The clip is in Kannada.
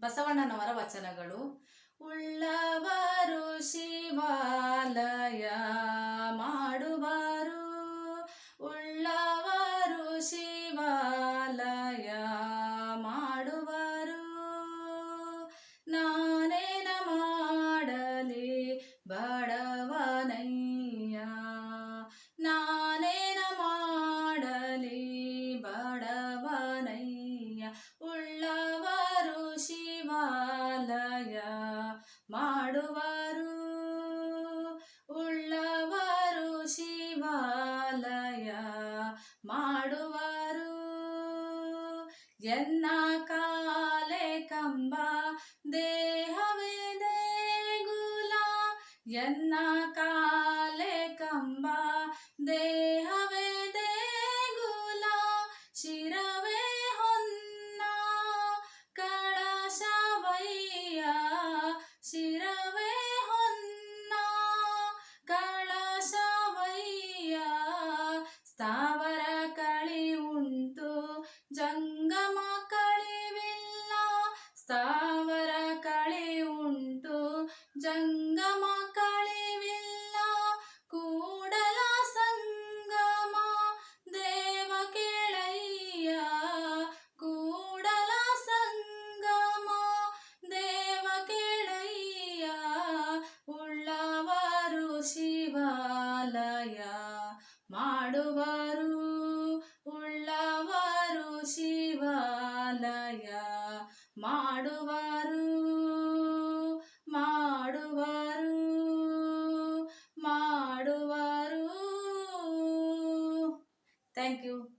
ಬಸವಣ್ಣನವರ ವಚನಗಳು ಉಳ್ಳವರು ಶಿವಾಲಯ ಮಾಡುವರು. ಉಳ್ಳವರು ಶಿವಾಲಯ ಮಾಡುವರು. ಎನ್ನ ಕಾಲೆ ಕಂಬ ದೇಹವೇ ದೇಗುಲ ಎನ್ನ ಕಾಲೆ ಕಳಿವಿಲ್ಲ. ಸ್ಥಾವರ ಕಳಿ ಉಂಟು, ಜಂಗಮ ಕಳಿವಿಲ್ಲ. ಕೂಡಲ ಸಂಗಮ, ದೇವ ಕೇಳಯ್ಯ. ಕೂಡಲ ಸಂಗಮ, ದೇವ ಕೇಳಯ್ಯ. ಉಳ್ಳವರು ಶಿವಾಲಯ, ಮಾಡುವರು ವಲಯ ಮಾಡುವರು ಮಾಡುವರು ಮಾಡುವರು. Thank you